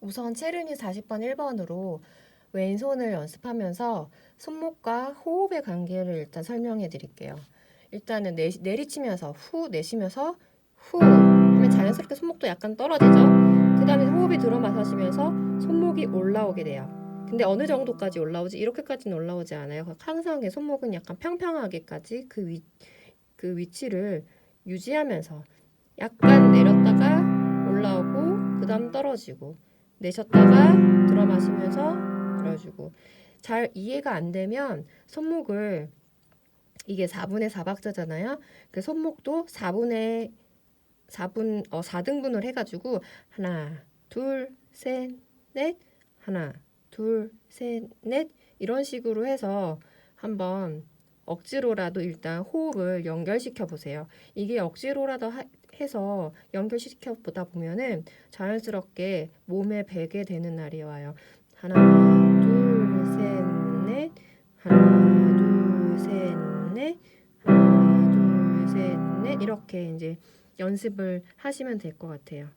우선 체르니 40번 1번으로 왼손을 연습하면서 손목과 호흡의 관계를 일단 설명해 드릴게요. 일단은 내, 내리치면서 후 내쉬면서 후 하면 자연스럽게 손목도 약간 떨어지죠. 그 다음에 호흡이 들어 마시면서 손목이 올라오게 돼요. 근데 어느 정도까지 올라오지? 이렇게까지는 올라오지 않아요. 항상 그 손목은 약간 평평하게까지 그, 위, 그 위치를 유지하면서 약간 내렸다가 올라오고 그 다음 떨어지고 내셨다가 들어 마시면서 들어주고 잘 이해가 안 되면 손목을 이게 4분의 4박자잖아요. 그 손목도 4분의 4분 어 4등분을 해 가지고 하나 둘 셋 넷 하나 둘 셋 넷 이런 식으로 해서 한번 억지로라도 일단 호흡을 연결시켜 보세요. 이게 억지로라도 하- 해서 연결시켜 보다 보면은 자연스럽게 몸에 배게 되는 날이 와요. 하나, 둘, 셋, 넷. 하나, 둘, 셋, 넷. 하나, 둘, 셋, 넷. 이렇게 이제 연습을 하시면 될 것 같아요.